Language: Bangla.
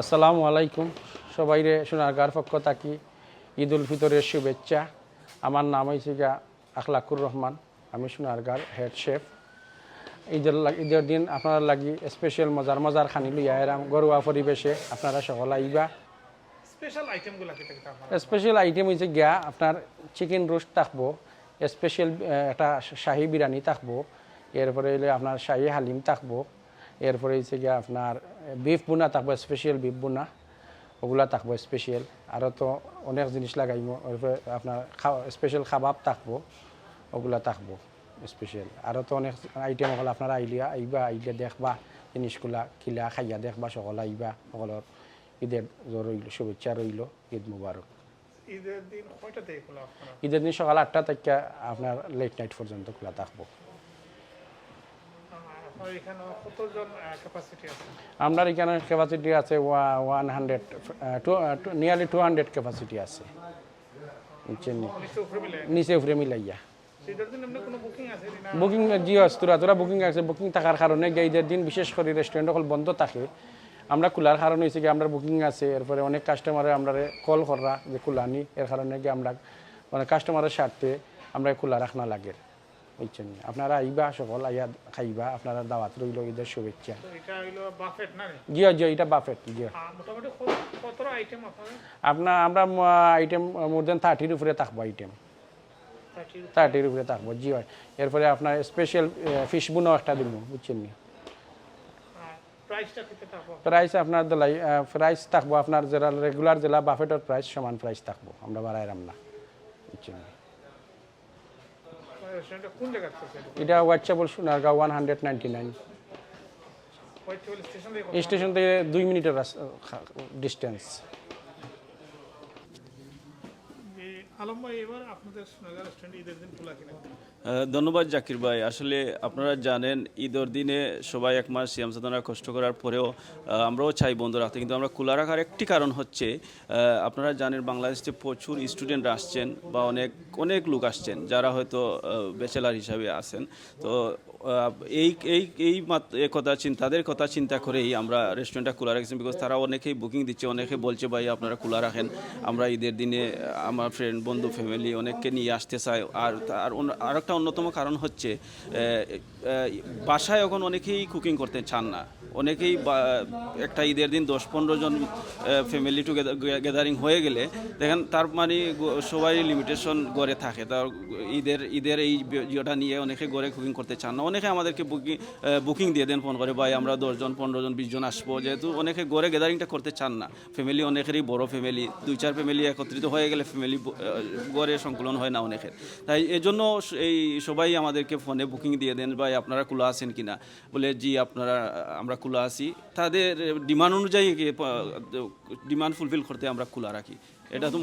আসসালামু আলাইকুম। সবাইরে সোনারগার পক্ষ থাকি। ঈদ উল ফিতরের শুভেচ্ছা। আমার নাম হয়েছে গা আখলাকুর রহমান। আমি সোনারগার হেড শেফ ঈদের ঈদের দিন আপনারা লাগি স্পেশাল মজার মজার খানি লইয়া এরাম ঘরোয়া পরিবেশে আপনারা সকল আইবা। স্পেশাল আইটেম হয়েছে গিয়া আপনার চিকেন রোস্ট থাকব স্পেশাল একটা শাহী বিরিয়ানি থাকব। এরপরে হইলে আপনার শাহী হালিম থাকব। এরপরে হচ্ছে গিয়া আপনার বিফ বোনা থাকব স্পেশাল বিফ বোনা। ওগুলা থাকব স্পেশাল আরও তো অনেক জিনিস লাগাইব এরপরে আপনার স্পেশাল খাবাব থাকব ওগুলা থাকব স্পেশাল আরও তো অনেক আইটেম হল আপনারা আইলিয়া আইবা আইলে দেখবা জিনিসগুলা কিলা খাইয়া দেখবা সকল আইবা সকলের ঈদের রইল শুভেচ্ছা রইল ঈদ মুবারক। ঈদের দিন কয়টা থেকে খোলা ঈদের দিন সকাল আটটা থেকে আপনার লেট নাইট পর্যন্ত খোলা থাকব। আপনার এখানে ক্যাপাসিটি আছে? ক্যাপাসিটি আছে one hundred two nearly two hundred capacity আছে। নিচে উপরে মিলাইয়া? বুকিং জিও তোরা তোরা বুকিং আছে বুকিং থাকার কারণে গিয়ে ঈদের দিন বিশেষ করে রেস্টুরেন্ট সকল বন্ধ থাকে আমরা খোলার কারণ হয়েছে কি আমরা বুকিং আছে এরপরে অনেক কাস্টমারে আমরা কল করা যে খোলানি এর কারণে গিয়ে আমরা মানে কাস্টমারের স্বার্থে আমরা খোলা রাখনা লাগে। বুঝছেন? আপনারা আইবা সকল আইয়া খাইবা আপনারা দাওয়াত রইল ঈদের শুভেচ্ছা। এটা বাফেট এটা আপনার আমরা আইটেম মোর দেন থার্টির উপরে থাকব আইটেম থার্টির উপরে? থাকব জি হয় এরপরে আপনার স্পেশাল ফিশ বুনও একটা দিব বুঝছেন নি? প্রাইস আপনার দলাই প্রাইস থাকব আপনার যারা রেগুলার জেলা বাফেটের প্রাইস সমান প্রাইস থাকব আমরা বাড়াইলাম না বুঝছেন নি? রেস্টুরেন্টটা কোন জায়গায় আছে এটা হোয়াটসঅ্যাপল Sonargaon one hundred ninety nine white station থেকে স্টেশন থেকে দুই মিনিটের ডিস্টেন্স যে আলম ভাই এবার আপনাদের সোনাগার রেস্টুরেন্ট ঈদের দিন খোলা কিনা আহ, ধন্যবাদ জাকির ভাই। আসলে আপনারা জানেন, ঈদের দিনে সবাই এক মাস সিয়াম সাধনা কষ্ট করার পরেও আমরাও চাই বন্ধ রাখতে। কিন্তু আমরা খোলা রাখার একটি কারণ হচ্ছে আপনারা জানেন বাংলাদেশে প্রচুর স্টুডেন্টরা আসছেন বা অনেক অনেক লোক আসছেন, যারা হয়তো ব্যাচেলার হিসাবে আসেন তো এই এই এই কথা চিন্তা তাদের কথা চিন্তা করেই আমরা রেস্টুরেন্টটা খোলা রাখছি বিকজ তারা অনেকেই বুকিং দিচ্ছে, অনেকে বলছে, ভাই, আপনারা খোলা রাখেন। আমরা ঈদের দিনে আমার ফ্রেন্ড বন্ধু ফ্যামিলি অনেককে নিয়ে আসতে চায়। আর আর অন্য- আর একটা অন্যতম কারণ হচ্ছে বাসায় এখন অনেকেই কুকিং করতে চান না। অনেকেই একটা ঈদের দিন দশ পনেরো জন ফ্যামিলি টু গ্যাদারিং হয়ে গেলে, দেখেন তার মানে সবাই লিমিটেশন গড়ে থাকে। তার, ঈদের ঈদের এই ইয়েটা নিয়ে অনেকে গড়ে কুকিং করতে চান না। অনেকে আমাদেরকে বুকিং বুকিং দিয়ে দেন ফোন করে, ভাই, আমরা দশজন পনেরো জন বিশজন আসব। যেহেতু অনেকে গড়ে গ্যাদারিংটা করতে চান না। ফ্যামিলি অনেকেরই বড় ফ্যামিলি দুই, চার ফ্যামিলি একত্রিত হয়ে গেলে ফ্যামিলি গড়ে সংকুলন হয় না অনেকের। তাই এজন্য এই সবাই আমাদেরকে ফোনে বুকিং দিয়ে দেন, ভাই আপনারা খোলা আছেন কিনা? বলে, জি, আপনারা, আমরা খোলা আছি। তাদের ডিমান্ড অনুযায়ী ডিমান্ড ফুলফিল করতে আমরা খোলা রাখি। এটা তো